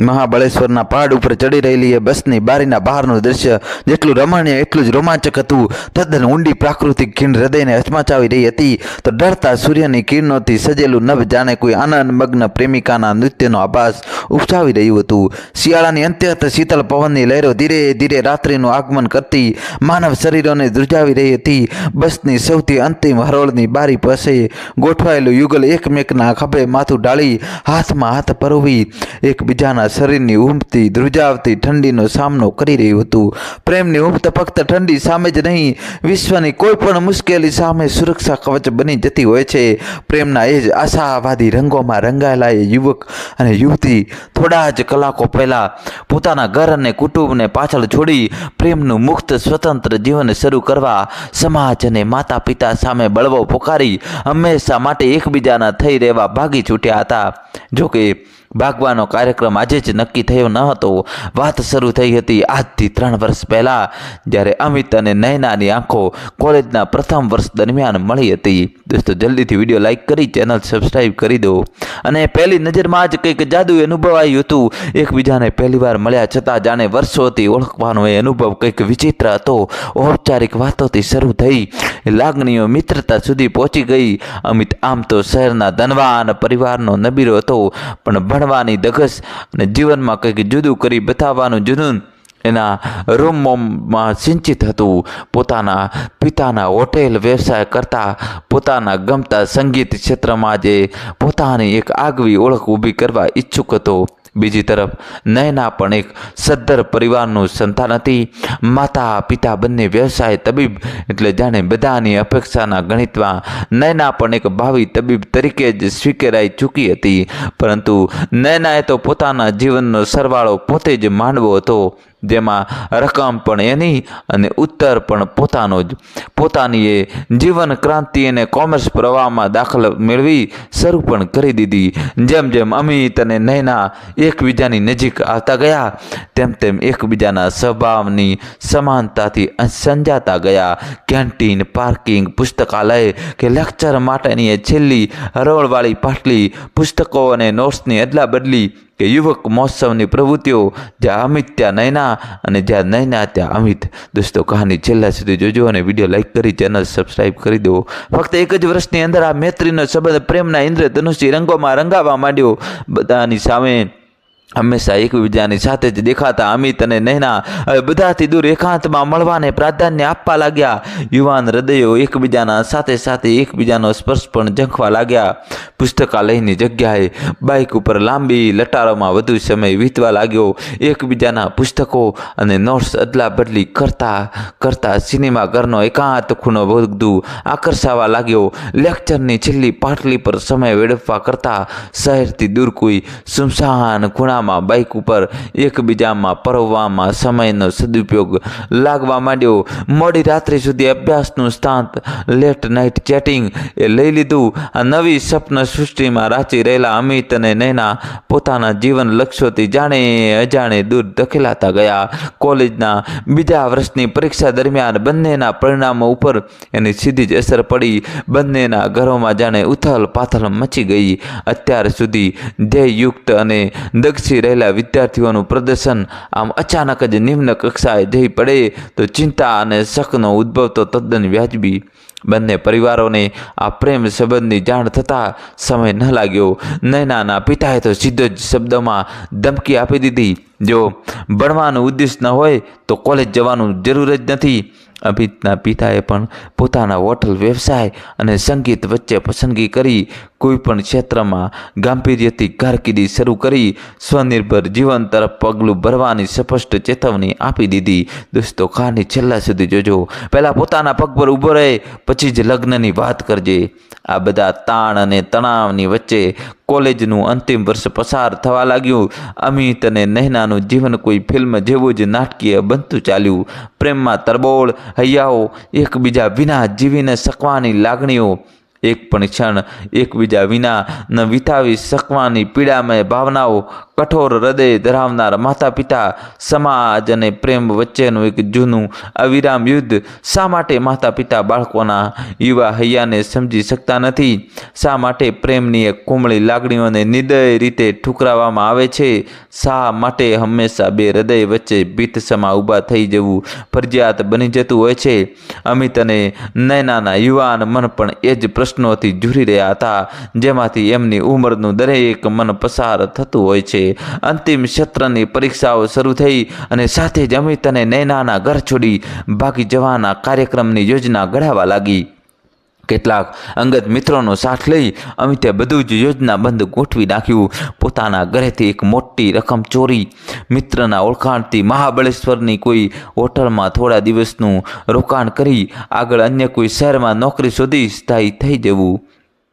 મહાબળેશ્વરના પહાડ ઉપર ચડી રહેલી એ બસની બારીના બહારનું દ્રશ્ય, જેટલું રમણીય, એટલું જ રોમાંચક હતું. તદ્દન ઊંડી પ્રાકૃતિક ખીણ હૃદયને હચમચાવી રહી હતી. તો ડરતા સૂર્યની કિરણોથી સજેલું નભ જાણે કોઈ આનંદમગ્ન પ્રેમિકાના નૃત્યનો આભાસ ઉપજાવી રહ્યું હતું. શિયાળાની અંત્યત શીતળ પવનની લહેરો ધીરે ધીરે રાત્રિનું આગમન કરતી માનવ શરીરોને ધ્રુજાવી રહી હતી. બસની સૌથી અંતિમ હરોળની બારી પાસે ગોઠવાયેલું યુગલ એકમેકના ખભે માથું ડાળી હાથમાં હાથ પરોવી એકબીજાના શરીરની ઊંઘતી, ધ્રુજાવતી ઠંડીનો સામનો કરી રહ્યું હતું. પ્રેમની ઉમત ફક્ત ઠંડી સામે જ નહીં, વિશ્વની કોઈ પણ મુશ્કેલી સામે સુરક્ષા કવચ બની જતી હોય છે. પ્રેમના એ જ આશાવાદી રંગોમાં રંગાયેલા એ યુવક અને યુવતી થોડા જ કલાકો પહેલાં પોતાના ઘર અને કુટુંબને પાછળ છોડી પ્રેમનું મુક્ત, સ્વતંત્ર જીવન શરૂ કરવા સમાજ અને માતા પિતા સામે બળવો પોકારી હંમેશા માટે એકબીજાના થઈ રહેવા ભાગી છૂટ્યા હતા. જોકે ભાગવાનો કાર્યક્રમ આજે જ નક્કી થયો ન હતો. વાત શરૂ થઈ હતી આજથી ત્રણ વર્ષ પહેલાં, જ્યારે અમિત અને નયનાની આંખો કોલેજના પ્રથમ વર્ષ દરમિયાન મળી હતી. દોસ્તો, જલ્દીથી વીડિયો લાઇક કરી ચેનલ સબસ્ક્રાઈબ કરી દો. અને પહેલી નજરમાં જ કંઈક જાદુ અનુભવાયું હતું. એકબીજાને પહેલીવાર મળ્યા છતાં જાણે વર્ષોથી ઓળખવાનો એ અનુભવ કંઈક વિચિત્ર હતો. ઔપચારિક વાતોથી શરૂ થઈ. લાગણીઓ મિત્રતા સુધી પહોંચી ગઈ. અમિત આમ તો શહેરના ધનવાન પરિવારનો નબીરો હતો. પણ ભણવાની ધગસ અને જીવનમાં કંઈક જુદું કરી બતાવવાનું જુનૂન એના રૂમમાં સિંચિત હતું. પોતાના પિતાના હોટેલ વ્યવસાય કરતા પોતાના ગમતા સંગીત ક્ષેત્રમાં જે પોતાની એક આગવી ઓળખ ઊભી કરવા ઈચ્છુક હતો. બીજી તરફ, નયના પણ એક સદ્ધર પરિવારનું સંતાન હતી. માતા, પિતા બંને વ્યવસાય તબીબ એટલે જાણે બધાની અપેક્ષાના ગણિતમાં નયના પણ એક ભાવિ તબીબ તરીકે જ સ્વીકારાઈ ચૂકી હતી. પરંતુ નયનાએ તો પોતાના જીવનનો સરવાળો પોતે જ માંડવો હતો. જેમાં રકમ પણ એની અને ઉત્તર પણ પોતાનો જ. પોતાની એ જીવન ક્રાંતિ અને કોમર્સ પ્રવાહમાં દાખલ મેળવી શરૂ પણ કરી દીધી. જેમ જેમ અમિત અને નૈના એકબીજાની નજીક આવતા ગયા, તેમ તેમ એકબીજાના સ્વભાવની સમાનતાથી સંજાતા ગયા. કેન્ટીન, પાર્કિંગ, પુસ્તકાલય કે લેક્ચર માટેની એ છેલ્લી હરોળવાળી પાટલી પુસ્તકો અને નોટ્સની અદલા બદલી કે યુવક મહોત્સવની પ્રવૃત્તિઓ જ્યાં અમિત, ત્યાં નૈના અને જ્યાં નૈના ત્યાં અમિત. દોસ્તો, કહાની છેલ્લા સુધી જોજો અને વીડિયો લાઈક કરી, ચેનલ સબસ્ક્રાઈબ કરી દો. ફક્ત એક જ વર્ષની અંદર આ મૈત્રીનો સંબંધ પ્રેમના ઇન્દ્રધનુષી રંગોમાં રંગાવા માંડ્યો. બધાની સામે હંમેશા એકબીજાની સાથે જ દેખાતા અમિત અને નૈના બધાથી દૂર એકાંતમાં મળવાને પ્રાધાન્ય આપવા લાગ્યા. યુવાન હૃદયો એકબીજાના સાથે સાથે એકબીજાનો સ્પર્શ પણ ઝંખવા લાગ્યા. પુસ્તકાલયની જગ્યાએ બાઇક ઉપર લાંબી લટારોમાં વધુ સમય વીતવા લાગ્યો. એકબીજાના પુસ્તકો અને નોટ્સ અદલા બદલી કરતા કરતા સિનેમા ઘરનો એકાંત ખૂણો વધુ આકર્ષાવા લાગ્યો. લેક્ચરની છેલ્લી પાટલી પર સમય વેડફવા કરતા શહેરથી દૂર કોઈ સુમસાન ખૂણામાં બાઇક ઉપર એકબીજામાં પરવવામાં સમયનો સદુપયોગ લાગવા માંડ્યો. મોડી રાત્રિ સુધી અભ્યાસનું સ્થાન લેટ નાઇટ ચેટિંગ એ લઈ લીધું. આ નવી સ્વપ્ન સૃષ્ટિમાં રાચી રહેલા અમિત અને નૈના પોતાના જીવન લક્ષ્યોથી જાણે અજાણે દૂર ધકેલાતા ગયા. કોલેજના બીજા વર્ષની પરીક્ષા દરમિયાન બંનેના પરિણામો ઉપર એની સીધી જ અસર પડી. બંનેના ઘરોમાં જાણે ઉથલ પાથલ મચી ગઈ. અત્યાર સુધી ધ્યેયયુક્ત અને દક્ષી રહેલા વિદ્યાર્થીઓનું પ્રદર્શન આમ અચાનક જ નિમ્ન કક્ષાએ જઈ પડે તો ચિંતા અને શકનો ઉદ્ભવ તો તદ્દન વ્યાજબી. બંને પરિવારોને આ પ્રેમ સંબંધની જાણ થતાં સમય ન લાગ્યો. નૈનાના પિતાએ તો સીધો જ શબ્દમાં ધમકી આપી દીધી. જો ભણવાનું ઉદ્દેશ ન હોય તો કોલેજ જવાનું જરૂર જ નથી. અમિતના પિતાએ પણ પોતાના હોટલ વ્યવસાય અને સંગીત વચ્ચે પસંદગી કરી કોઈપણ ક્ષેત્રમાં ગાંભીર્યથી કારકિર્દી શરૂ કરી સ્વનિર્ભર જીવન તરફ પગલું ભરવાની સ્પષ્ટ ચેતવણી આપી દીધી. દોસ્તો કહાની છેલ્લા સુધી જોજો. પહેલાં પોતાના પગ પર ઊભો રહે, પછી જ લગ્નની વાત કરજે. આ બધા તાણ અને તણાવની વચ્ચે કોલેજનું અંતિમ વર્ષ પસાર થવા લાગ્યું. અમિત અને નહેનાનું જીવન કોઈ ફિલ્મ જેવું જ નાટકીય બનતું ચાલ્યું. પ્રેમમાં તરબોળ, હૈયાઓ, એકબીજા વિના જીવીને શકવાની લાગણીઓ. એક પણ ક્ષણ એકબીજા વિના ન વિતાવી શકવાની પીડામય ભાવનાઓ. કઠોર હૃદય ધરાવનાર માતા પિતા સમાજ અને પ્રેમ વચ્ચેનું એક જૂનું અવિરામ યુદ્ધ શા માટે માતા પિતા બાળકોના યુવા હૈયાને સમજી શકતા નથી? શા માટે પ્રેમની એક કોમળી લાગણીઓને નિર્દય રીતે ઠુકરાવવામાં આવે છે? શા માટે હંમેશા બે હૃદય વચ્ચે ભીત સમા ઊભા થઈ જવું ફરજિયાત બની જતું હોય છે? અમિત અને નયનાના યુવાન મન પણ એ જ પ્રશ્નોથી ઝૂરી રહ્યા હતા, જેમાંથી એમની ઉંમરનું દરેક મન પસાર થતું હોય છે. અંતિમ સત્રની પરીક્ષાઓ શરૂ થઈ અને સાથે જ અમિત અને નૈનાના ઘર છોડી ભાગી જવાના કાર્યક્રમની યોજના ઘડાવા લાગી. કેટલાક અંગત મિત્રોનો સાથ લઈ અમિતે બધું જ યોજનાબંધ ગોઠવી નાખ્યું. પોતાના ઘરેથી એક મોટી રકમ ચોરી. મિત્રના ઓળખાણથી મહાબળેશ્વરની કોઈ હોટલમાં થોડા દિવસનું રોકાણ કરી આગળ અન્ય કોઈ શહેરમાં નોકરી શોધી સ્થાયી થઈ જવું.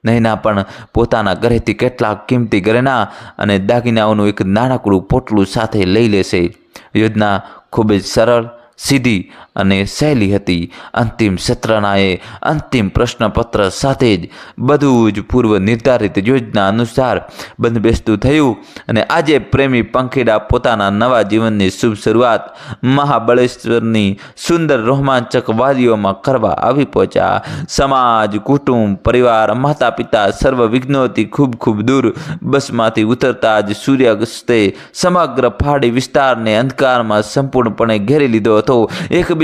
નૈના પણ પોતાના ઘરેથી કેટલાક કિંમતી ઘરેણા અને દાગીનાઓનું એક નાનકડું પોટલું સાથે લઈ લેશે. યોજના ખૂબ જ સરળ, સીધી અને સહેલી હતી. અંતિમ સત્રનાએ અંતિમ પ્રશ્નપત્ર સાથે જ બધું જ પૂર્વ નિર્ધારિત યોજના અનુસાર બંધબેસતું થયું અને આજે પ્રેમી પંખીડા પોતાના નવા જીવનની શુભ શરૂઆત મહાબળેશ્વરની સુંદર રોમાંચક વાદીઓમાં કરવા આવી પહોંચ્યા. સમાજ, કુટુંબ, પરિવાર માતા પિતા સર્વ વિઘ્નોથી ખૂબ ખૂબ દૂર બસમાંથી ઉતરતા જ સૂર્યાસ્તે સમગ્ર પહાડી વિસ્તારને અંધકારમાં સંપૂર્ણપણે ઘેરી લીધો હતો.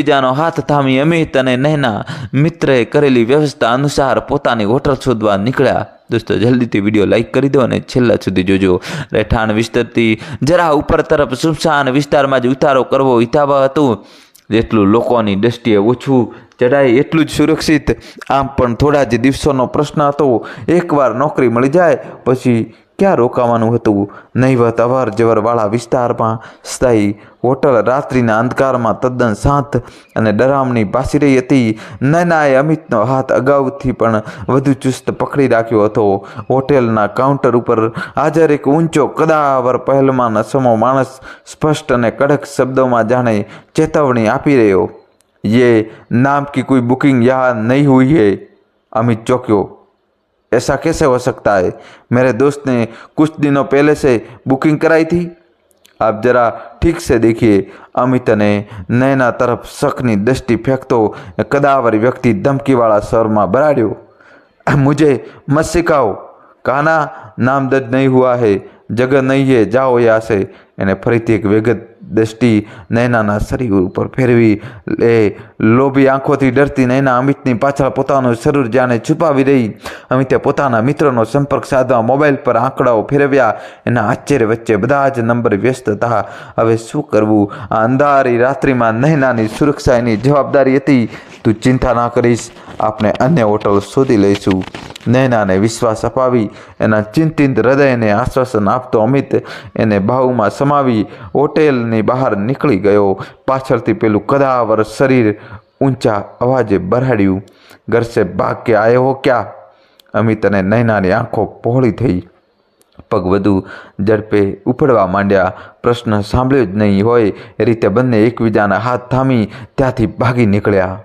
એકબીજાનો હાથ થામી અમિત અને નૈના મિત્રએ કરેલી વ્યવસ્થા અનુસાર પોતાની હોટલ શોધવા નીકળ્યા. દોસ્તો, જલ્દીથી વીડિયો લાઈક કરી દો અને છેલ્લા સુધી જોજો. રહેઠાણ વિસ્તરતી જરા ઉપર તરફ સુમસાન વિસ્તારમાં જ ઉતારો કરવો હિતાવહ હતું. જેટલું લોકોની દ્રષ્ટિએ ઓછું ચઢાય એટલું જ સુરક્ષિત. આમ પણ થોડા જ દિવસોનો પ્રશ્ન હતો. એકવાર નોકરી મળી જાય, પછી ક્યાં રોકાવાનું હતું? નહીવત અવર જવરવાળા વિસ્તારમાં સ્થાયી હોટલ રાત્રિના અંધકારમાં તદ્દન શાંત અને ડરામણી પાસી રહી હતી નૈનાએ અમિતનો હાથ અગાઉથી પણ વધુ ચુસ્ત પકડી રાખ્યો હતો હોટેલના કાઉન્ટર ઉપર હાજર એક ઊંચો કદાવર પહેલમાં અસમો માણસ સ્પષ્ટ અને કડક શબ્દોમાં જાણે ચેતવણી આપી રહ્યો ये नाम की कोई बुकिंग यहाँ नहीं हुई है अमित चौंक्यो ऐसा कैसे हो सकता है मेरे दोस्त ने कुछ दिनों पहले से बुकिंग कराई थी આપ જરા ઠીક છે દેખીએ. અમિત અને નયના તરફ શકની દ્રષ્ટિ ફેંકતો કદાવર વ્યક્તિ ધમકીવાળા સ્વરમાં બરાડ્યો. મુજે મત સિખાઓ કાના નામદજ નહીં હુઆ હે જગ નહીં હે જાઓ યાસે એને ફરીથી એક વેગત દ્રષ્ટિ નૈનાના શરીર ઉપર ફેરવી એ લોભી આંખોથી ડરતી નૈના અમિતની પાછળ પોતાનું શરીર જાણે છુપાવી રહી. અમિતે પોતાના મિત્રનો સંપર્ક સાધવા મોબાઈલ પર આંકડાઓ ફેરવ્યા. એના આશ્ચર્ય વચ્ચે બધા જ નંબર વ્યસ્ત હતા. હવે શું કરવું? આ અંધારી રાત્રિમાં નૈનાની સુરક્ષા એની જવાબદારી હતી. તું ચિંતા ના કરીશ. આપણે અન્ય હોટલ શોધી લઈશું. નૈનાને વિશ્વાસ અપાવી એના ચિંતિત હૃદયને આશ્વાસન આપતો અમિત એને બાહુમાં સમાવી હોટેલની બહાર નીકળી ગયો. પાછળથી પેલું કદાવર શરીર ઊંચા અવાજે બરાડ્યું ઘર સે ભાગ કે આયો હો ક્યાં? અમિત અને નૈનાની આંખો પહોળી થઈ. પગ વધુ ઝડપે ઉપડવા માંડ્યા. પ્રશ્ન સાંભળ્યો જ નહીં હોય. એ રીતે બંને એકબીજાના હાથ થામી ત્યાંથી ભાગી નીકળ્યા.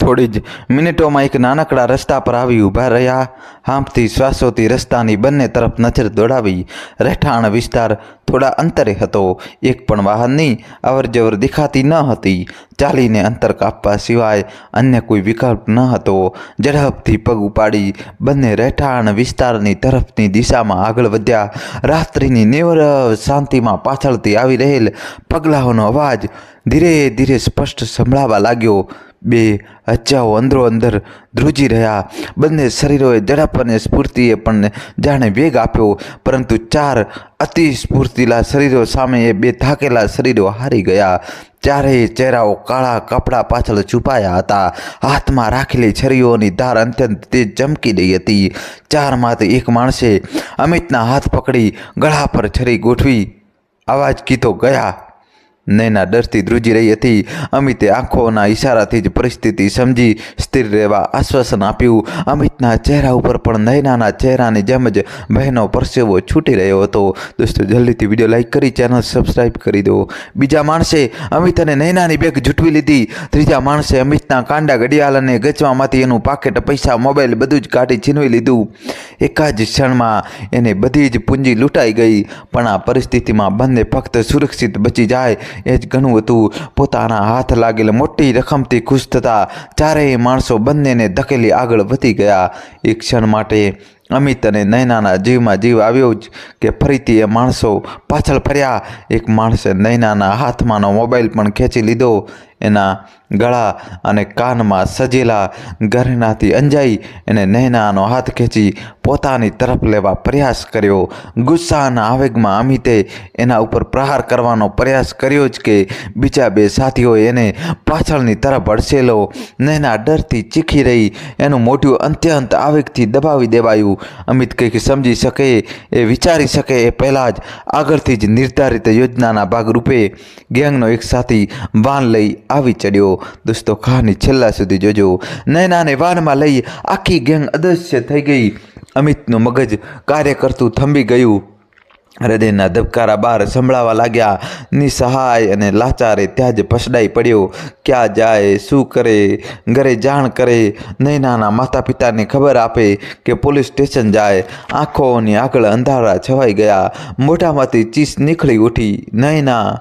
થોડી જ મિનિટોમાં એક નાનકડા રસ્તા પર આવી ઊભા રહ્યા. હાંફતી શ્વાસોથી રસ્તાની બંને તરફ નજર દોડાવી. રહેઠાણ વિસ્તાર થોડા અંતરે હતો. એક પણ વાહનની અવરજવર દેખાતી ન હતી. ચાલીને અંતર કાપવા સિવાય અન્ય કોઈ વિકલ્પ ન હતો. ઝડપથી પગ ઉપાડી બંને રહેઠાણ વિસ્તારની તરફની દિશામાં આગળ વધ્યા. રાત્રિની નેવર શાંતિમાં પાછળથી આવી રહેલ પગલાઓનો અવાજ ધીરે ધીરે સ્પષ્ટ સંભળાવા લાગ્યો. બે હચ્ચાઓ અંદરો અંદર ધ્રુજી રહ્યા. બંને શરીરોએ ઝડપ અને સ્ફૂર્તિએ પણ જાણે વેગ આપ્યો, પરંતુ ચાર અતિ સ્ફૂર્તિલા શરીરો સામે એ બે થાકેલા શરીરો હારી ગયા. ચારેય ચહેરાઓ કાળા કપડાં પાછળ છુપાયા હતા. હાથમાં રાખેલી છરીઓની ધાર અત્યંત તેજ ચમકી રહી હતી. ચારમાંથી એક માણસે અમિતના હાથ પકડી ગળા પર છરી ગોઠવી અવાજ ગીતો ગયા. નૈના ડરથી ધ્રુજી રહી હતી. અમિતે આંખોના ઈશારાથી જ પરિસ્થિતિ સમજી સ્થિર રહેવા આશ્વાસન આપ્યું. અમિતના ચહેરા ઉપર પણ નૈનાના ચહેરાની જેમ જ બહેનો પરસેવો છૂટી રહ્યો હતો. દોસ્તો, જલ્દીથી વીડિયો લાઇક કરી, ચેનલ સબસ્ક્રાઈબ કરી દો. બીજા માણસે અમિત અને નૈનાની બેગ જૂટવી લીધી. ત્રીજા માણસે અમિતના કાંડા ઘડિયાળ અને ગચવામાંથી એનું પાકેટ, પૈસા, મોબાઈલ બધું જ કાઢી છીનવી લીધું. એક જ ક્ષણમાં એને બધી જ પૂંજી લૂંટાઈ ગઈ. પણ આ પરિસ્થિતિમાં બંને ફક્ત સુરક્ષિત બચી જાય એ જ ઘણું હતું. પોતાના હાથ લાગેલ મોટી રકમથી ખુશ થતા ચારેય માણસો બંનેને ધકેલી આગળ વધી ગયા. એક ક્ષણ માટે અમિત અને નૈનાના જીવમાં જીવ આવ્યો જ કે ફરીથી એ માણસો પાછળ ફર્યા. એક માણસે નૈનાના હાથમાંનો મોબાઈલ પણ ખેંચી લીધો. એના ગળા અને કાનમાં સજેલા ગરનાથી અંજાઈ એને નૈનાનો હાથ ખેંચી પોતાની તરફ લેવા પ્રયાસ કર્યો. ગુસ્સાના આવેગમાં અમિતે એના ઉપર પ્રહાર કરવાનો પ્રયાસ કર્યો જ કે બીજા બે સાથીઓએ એને પાછળની તરફ અડસેલો નૈના ડરથી ચીખી રહી. એનું મોઢું અંત્યંત આવેગથી દબાવી દેવાયું. અમિત કંઈક સમજી શકે એ વિચારી શકે એ પહેલાં જ આગળથી જ નિર્ધારિત યોજનાના ભાગરૂપે ગેંગનો એક સાથી વાન લઈ આવી ચડ્યો. દોસ્તો, કહાની છેલ્લા સુધી જોજો. નયનાને વાનમાં લઈ આખી ગેંગ અદૃશ્ય થઈ ગઈ. અમિતનું મગજ કાર્ય કરતું થંભી ગયું. હૃદયના ધબકારા બહાર સંભળાવા લાગ્યા. નિસહાય અને લાચારે ત્યાં જ ફસડાઈ પડ્યો. ક્યાં જાય, શું કરે, ઘરે જાણ કરે. નૈનાના માતા પિતાને ખબર આપે કે પોલીસ સ્ટેશન જાય. આંખોની આગળ અંધારા છવાઈ ગયા. મોઢામાંથી ચીસ નીકળી ઉઠી. નૈના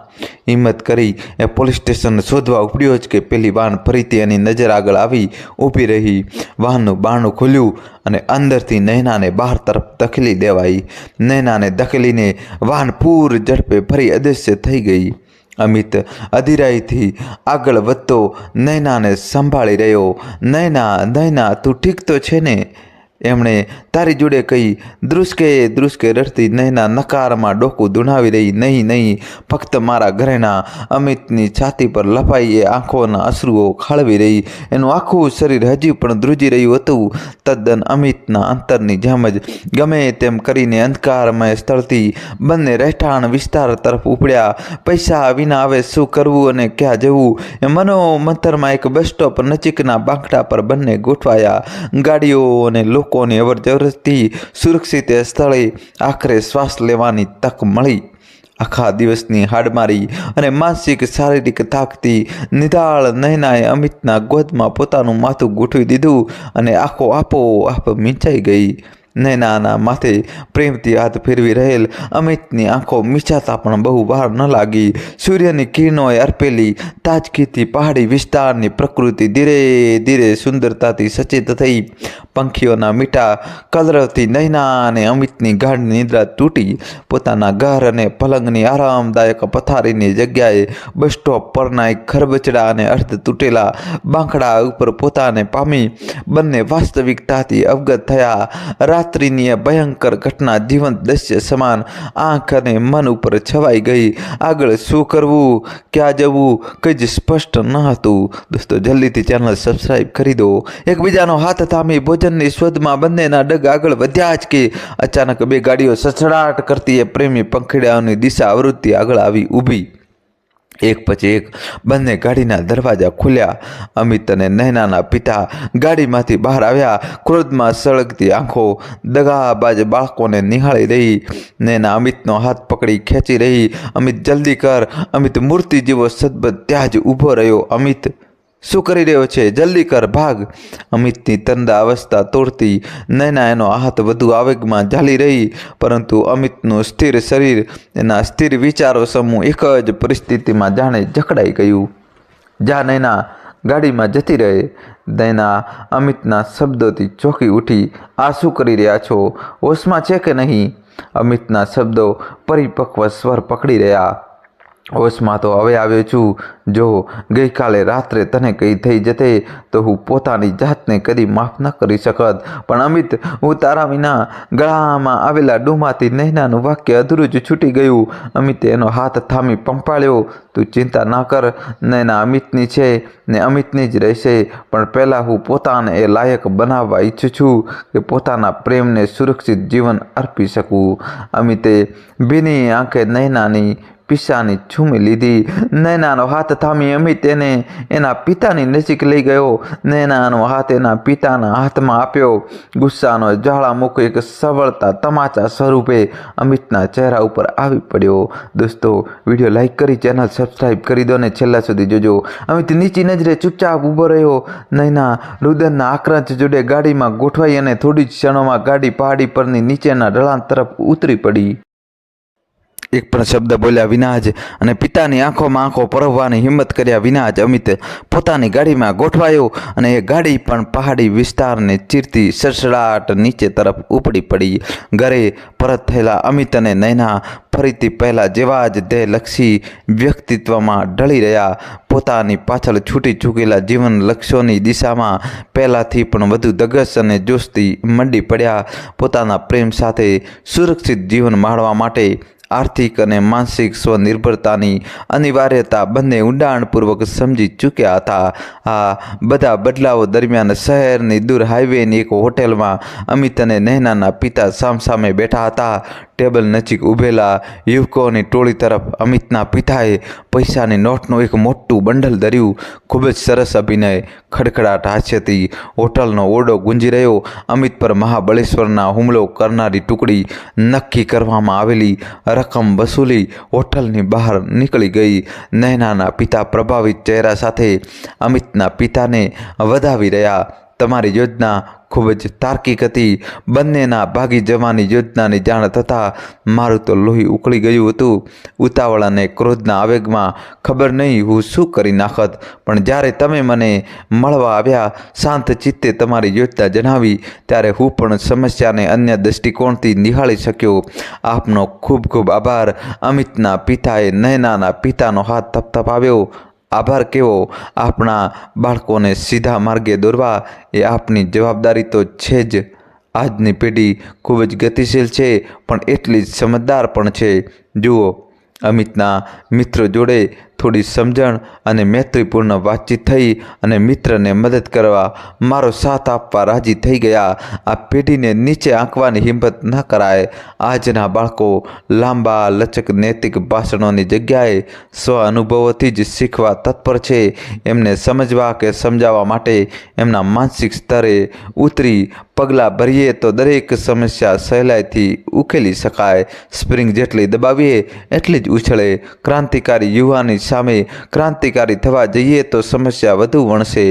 હિંમત કરી એ પોલીસ સ્ટેશન શોધવા ઉપડ્યો જ કે પેલી વાન ફરીથી એની નજર આગળ આવી ઊભી રહી. વાહનનું બારણું ખુલ્યું. અને અંદરથી નૈનાને બહાર તરફ ધકેલી દેવાઈ. નૈનાને ધકેલીને વાહન પૂર ઝડપે ફરી અદૃશ્ય થઈ ગઈ. અમિત અધિરાઈથી આગળ વધતો નૈનાને સંભાળી રહ્યો. નૈના નૈના, તું ઠીક તો છે ને? એમણે તારી જોડે કહી દૃષ્કે દૃષ્કે રડતી નહીના નકારમાં ડોકું દુણાવી રહી, નહીં નહીં ફક્ત મારા ઘરેના અમિતની છાતી પર લપાઈ, એ આંખોના અશ્રુઓ ખાળવી રહી, એનું આખું શરીર હજી પણ ધ્રુજી રહ્યું હતું. તદ્દન અમિતના અંતરની જેમ જ ગમે તેમ કરીને અંધકારમય સ્થળથી બંને રહેઠાણ વિસ્તાર તરફ ઉપડ્યા. પૈસા વિના હવે શું કરવું અને ક્યાં જવું? એ મનોમંથરમાં એક બસ સ્ટોપ નજીકના બાંકડા પર બંને ગોઠવાયા. ગાડીઓ અને લોકોની અવરજવરથી સુરક્ષિત સ્થળે આખરે શ્વાસ લેવાની તક મળી. આખા દિવસની હાડમારી અને માનસિક શારીરિક થાકતી નિધાળ નયનાએ અમિતના ગોદમાં પોતાનું માથું ગોઠવી દીધું અને આખો આપો આપ મીંચાઈ ગઈ. નૈનાના માથે પ્રેમથી હાથ ફેરવી રહેલ અમિતની આંખો મીચાતા પણ બહુ બહાર ન લાગી. સૂર્યની કિરણોએ અર્પેલી તાજગીથી પહાડી વિસ્તારની પ્રકૃતિ ધીરે ધીરે સુંદરતાથી સચેત થઈ. પંખીઓના મીઠા કલરવથી નૈના અને અમિતની ગાઢ નિદ્રા તૂટી. પોતાના ઘર અને પલંગની આરામદાયક પથારીની જગ્યાએ બસ સ્ટોપ પરના એક ખરબચડા અને અર્ધ તૂટેલા બાંકડા ઉપર પોતાને પામી. બંને વાસ્તવિકતાથી અવગત થયા. રાત્રિની ભયંકર ઘટના જીવંત દ્રશ્ય સમાન આંખ અને મન ઉપર છવાઈ ગઈ. આગળ શું કરવું? ક્યાં જવું? કંઈ જ સ્પષ્ટ ન હતું. દોસ્તો, જલ્દીથી ચેનલ સબસ્ક્રાઈબ કરી દો. એકબીજાનો હાથ થામી ભોજનની શોધમાં બંનેના ડગ આગળ વધ્યા જ કે અચાનક બે ગાડીઓ સસડાટ કરતી એ પ્રેમી પંખીડાઓની દિશા આવૃત્તિ આગળ આવી ઊભી. એક પછી એક બંને ગાડીના દરવાજા ખુલ્યા. અમિત અને નૈનાના પિતા ગાડીમાંથી બહાર આવ્યા. ક્રોધમાં સળગતી આંખો દગાબાજ બાળકોને નિહાળી રહી. નૈના અમિતનો હાથ પકડી ખેંચી રહી. અમિત, જલ્દી કર. અમિત મૂર્તિ જેવો સદબદ ત્યાં જ ઊભો રહ્યો. અમિત શું કરી રહ્યો છે? જલ્દી કર, ભાગ. અમિતની તંદા અવસ્થા તોડતી નૈના એનો આહત વધુ આવેગમાં ઝાલી રહી, પરંતુ અમિતનું સ્થિર શરીર એના સ્થિર વિચારો સમૂહ એક જ પરિસ્થિતિમાં જાણે જકડાઈ ગયું. જા નૈના ગાડીમાં જતી રહે નૈના અમિતના શબ્દોથી ચોંકી ઉઠી, આ શું કરી રહ્યા છો? હોશમાં છે કે નહીં? અમિતના શબ્દો પરિપક્વ સ્વર પકડી રહ્યા. હોશમાં તો હવે આવ્યો છું. જો ગઈકાલે રાત્રે તને કંઈ થઈ જતે તો હું પોતાની જાતને કદી માફ ન કરી શકત. પણ અમિત, હું તારા વિના ગળામાં આવેલા ડૂમાથી નૈનાનું વાક્ય અધૂરું જ છૂટી ગયું. અમિતે એનો હાથ થામી પંપાળ્યો. તું ચિંતા ના કર. નૈના અમિતની છે ને અમિતની જ રહેશે. પણ પહેલાં હું પોતાને એ લાયક બનાવવા ઈચ્છું છું કે પોતાના પ્રેમને સુરક્ષિત જીવન અર્પી શકું. અમિતે ભીની આંખે નૈનાની પીસાની છૂમી લીધી. નૈનાનો હાથ થામી અમિત એને એના પિતાની નજીક લઈ ગયો. નૈનાનો હાથ એના પિતાના હાથમાં આપ્યો. ગુસ્સાનો જ્વાળામુખ એક સબળતા તમાચા સ્વરૂપે અમિતના ચહેરા ઉપર આવી પડ્યો. દોસ્તો, વીડિયો લાઇક કરી, ચેનલ સબસ્ક્રાઈબ કરી દો અને છેલ્લા સુધી જોજો. અમિત નીચી નજરે ચૂપચાપ ઊભો રહ્યો. નૈના રુદનના આક્રંચ જોડે ગાડીમાં ગોઠવાઈ અને થોડી જ ક્ષણોમાં ગાડી પહાડી પરની નીચેના ઢળાણ તરફ ઉતરી પડી. એક પણ શબ્દ બોલ્યા વિના જ અને પિતાની આંખોમાં આંખો પરવવાની હિંમત કર્યા વિના જ અમિત પોતાની ગાડીમાં ગોઠવાયો અને એ ગાડી પણ પહાડી વિસ્તારને ચીરતી સડસડાટ નીચે તરફ ઉપડી પડી. ઘરે પરત થયેલા અમિત અને નૈના ફરીથી પહેલાં જેવા જ દેહલક્ષી વ્યક્તિત્વમાં ઢળી રહ્યા. પોતાની પાછળ છૂટી ચૂકેલા જીવન લક્ષ્યોની દિશામાં પહેલાંથી પણ વધુ ધગસ અને જોશથી મંડી પડ્યા. પોતાના પ્રેમ સાથે સુરક્ષિત જીવન માણવા માટે આર્થિક અને માનસિક સ્વનિર્ભરતાની અનિવાર્યતા બંને ઊંડાણપૂર્વક સમજી ચૂક્યા હતા. આ બધા બદલાવો દરમિયાન શહેરની દૂર હાઈવેની એક હોટેલમાં અમિત અને નૈનાના પિતા સામસામે બેઠા હતા. ટેબલ નજીક ઊભેલા યુવકોની ટોળી તરફ અમિતના પિતાએ પૈસાની નોટનું એક મોટું બંડલ ધર્યું. ખૂબ જ સરસ અભિનય, ખડખડાટ હાસ્યથી હોટલનો ઓરડો ગુંજી રહ્યો. અમિત પર મહાબળેશ્વરના હુમલો કરનારી ટુકડી નક્કી કરવામાં આવેલી રકમ વસૂલી હોટલની બહાર નીકળી ગઈ. નૈનાના પિતા પ્રભાવિત ચહેરા સાથે અમિતના પિતાને વધાવી રહ્યા. તમારી યોજના ખૂબ જ તાર્કિક હતી. બંનેના ભાગી જવાની યોજનાની જાણ થતાં મારું તો લોહી ઉકળી ગયું હતું. ઉતાવળ અને ક્રોધના આવેગમાં ખબર નહીં હું શું કરી નાખત. પણ જ્યારે તમે મને મળવા આવ્યા, શાંત ચિત્તે તમારી યોજના જણાવી, ત્યારે હું પણ સમસ્યાને અન્ય દૃષ્ટિકોણથી નિહાળી શક્યો. આપનો ખૂબ ખૂબ આભાર. અમિતના પિતાએ નયનાના પિતાનો હાથ થપથપાવ્યો. આભાર કેવો આપણા બાળકોને સીધા માર્ગે દોરવા એ આપની જવાબદારી તો છે જ. આજની પેઢી ખૂબ જ ગતિશીલ છે, પણ એટલી જ સમજદાર પણ છે. જુઓ, અમિતના મિત્રો જોડે થોડી સમજણ અને મૈત્રીપૂર્ણ વાતચીત થઈ અને મિત્રને મદદ કરવા મારો સાથ આપવા રાજી થઈ ગયા. આ પેઢીને નીચે આંકવાની હિંમત ન કરાય. આજના બાળકો લાંબા, લચક, નૈતિક ભાષણોની જગ્યાએ સ્વ અનુભવોથી જ શીખવા તત્પર છે. એમને સમજવા કે સમજાવવા માટે એમના માનસિક સ્તરે ઉતરી પગલાં ભરીએ તો દરેક સમસ્યા સહેલાઈથી ઉકેલી શકાય. સ્પ્રિંગ જેટલી દબાવીએ, એટલી જ ઉછળે. ક્રાંતિકારી યુવાની સામે ક્રાંતિકારી થવા જઈએ તો સમસ્યા વધુ વણશે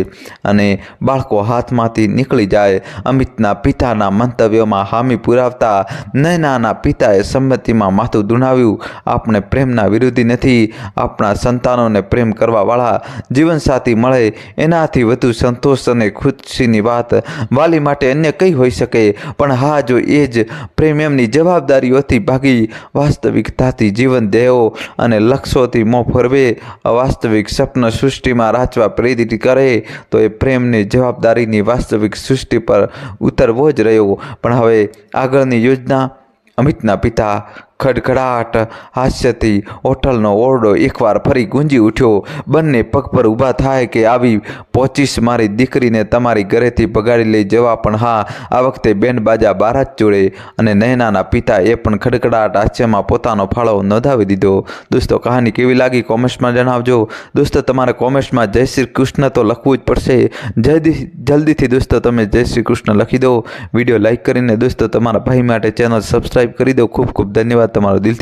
અને બાળકો હાથમાંથી નીકળી જાય. અમિતના પિતાના મંતવ્યોમાં હામી પુરાવતા નયનાના પિતાએ સંમતિમાં માથું દુણાવ્યું. આપણે પ્રેમના વિરોધી નથી. આપણા સંતાનોને પ્રેમ કરવાવાળા જીવનસાથી મળે. એનાથી વધુ સંતોષ અને ખુશીની વાત વાલી માટે અન્ય કંઈ હોઈ શકે. પણ હા, જો એ જ પ્રેમ એમની જવાબદારીઓથી ભાગી, વાસ્તવિકતાથી જીવન દેહો અને લક્ષ્યોથી મોં ફરવે વાસ્તવિક સ્વપ્ન સૃષ્ટિમાં રાચવા પ્રેરિત કરે, તો એ પ્રેમની જવાબદારીની વાસ્તવિક સૃષ્ટિ પર ઉતરવો જ રહ્યો. પણ હવે આગળની યોજના અમિતના પિતા ખડખડાટ હાસ્યથી હોટલનો ઓરડો એકવાર ફરી ગુંજી ઉઠ્યો. બંને પગ પર ઊભા થાય કે આવી પહોંચીશ મારી દીકરીને તમારી ઘરેથી ભગાડી લઈ જવા પણ હા, આ વખતે બેન બાજા બારાત જોડે અને નૈનાના પિતા એ પણ ખડખડાટ હાસ્યમાં પોતાનો ફાળો નોંધાવી દીધો. દોસ્તો, કહાની કેવી લાગી કોમેન્ટ્સમાં જણાવજો. દોસ્તો, તમારે કોમેન્ટ્સમાં જય શ્રી કૃષ્ણ તો લખવું જ પડશે. જલ્દી, જલ્દીથી દોસ્તો, તમે જય શ્રી કૃષ્ણ લખી દો. વીડિયો લાઇક કરીને દોસ્તો, તમારા ભાઈ માટે ચેનલ સબસ્ક્રાઈબ કરી દો. ખૂબ ખૂબ ધન્યવાદ. તમારો દિલથી